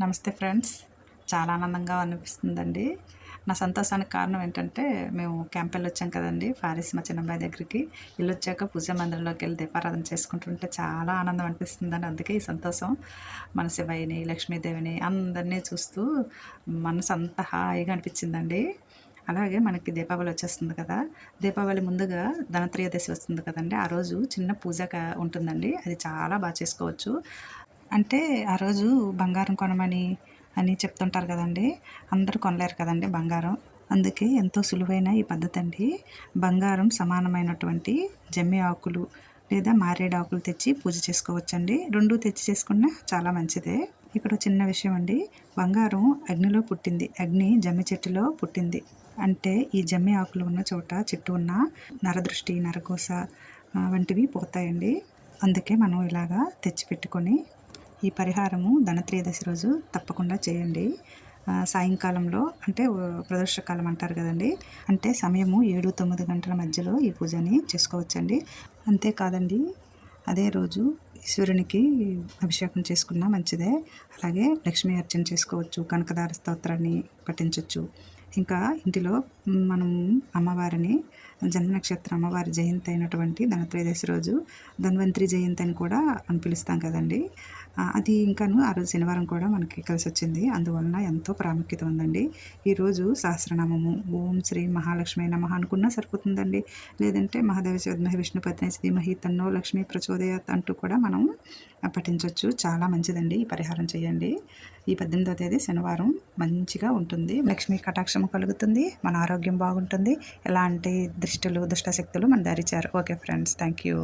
నమస్తే ఫ్రెండ్స్. చాలా ఆనందంగా అనిపిస్తుందండి. నా సంతోషానికి కారణం ఏంటంటే మేము క్యాంప్ వచ్చాం కదండి ఫారిస్ మా చిన్నబ్బాయి దగ్గరికి. ఇల్లు వచ్చాక పూజ మందిరంలోకి వెళ్ళి దీపారాధన చేసుకుంటుంటే చాలా ఆనందం అనిపిస్తుందని అందుకే ఈ సంతోషం. మన శివయ్యని లక్ష్మీదేవిని అందరినీ చూస్తూ మనసు అంత హాయిగా అనిపించిందండి. అలాగే మనకి దీపావళి వచ్చేస్తుంది కదా. దీపావళి ముందుగా ధనత్రయోదశి వస్తుంది కదండి. ఆ రోజు చిన్న పూజ క- ఉంటుందండి. అది చాలా బాగా చేసుకోవచ్చు. అంటే ఆ రోజు బంగారం కొనమని అని చెప్తుంటారు కదండి. అందరూ కొనలేరు కదండి బంగారం. అందుకే ఎంతో సులువైన ఈ పద్ధతి అండి. బంగారం సమానమైనటువంటి జమ్మి ఆకులు లేదా మారేడు ఆకులు తెచ్చి పూజ చేసుకోవచ్చండి. రెండు తెచ్చి చేసుకున్నా చాలా మంచిదే. ఇక్కడ చిన్న విషయం అండి. బంగారం అగ్నిలో పుట్టింది. అగ్ని జమ్మి చెట్టులో పుట్టింది. అంటే ఈ జమ్మి ఆకులు ఉన్న చోట చెట్టు ఉన్న నరదృష్టి నరకోస వంటివి పోతాయండి. అందుకే మనం ఇలాగా తెచ్చిపెట్టుకొని ఈ పరిహారము ధనత్రయోదశి రోజు తప్పకుండా చేయండి. సాయంకాలంలో అంటే ఓ, ప్రదోషకాలం అంటారు కదండి అంటే సమయము ఏడు తొమ్మిది గంటల మధ్యలో ఈ పూజని చేసుకోవచ్చండి. అంతేకాదండి అదే రోజు ఈశ్వరునికి అభిషేకం చేసుకున్నా మంచిదే. అలాగే లక్ష్మీ అర్చన చేసుకోవచ్చు కనకదార స్తోత్రాన్ని పఠించవచ్చు ఇంకా ఇంటిలో మనం అమ్మవారిని జన్మనక్షత్ర అమ్మవారి జయంతి అయినటువంటి ధనత్రయోదశి రోజు ధన్వంతరి జయంతి అని కూడా అని పిలుస్తాం కదండి. అది ఇంకాను ఆ రోజు శనివారం కూడా మనకి కలిసి వచ్చింది అందువలన ఎంతో ప్రాముఖ్యత ఉందండి. ఈరోజు సహస్రనామము ఓం శ్రీ మహాలక్ష్మి నమ అనుకున్నా సరిపోతుందండి. లేదంటే మహాదేవ విష్ణు విష్ణుపత్ని శ్రీమహి తన్నో లక్ష్మి ప్రచోదయాత్ అంటూ కూడా మనం పఠించవచ్చు చాలా మంచిదండి ఈ పరిహారం చేయండి. ఈ పద్దెనిమిదో తేదీ శనివారం మంచిగా ఉంటుంది. లక్ష్మీ కటాక్షము కలుగుతుంది. మన ఆరోగ్యం బాగుంటుంది. ఎలాంటి దృష్టిలు దుష్టశక్తులు మన దారిచారు ఓకే ఫ్రెండ్స్ థ్యాంక్ యూ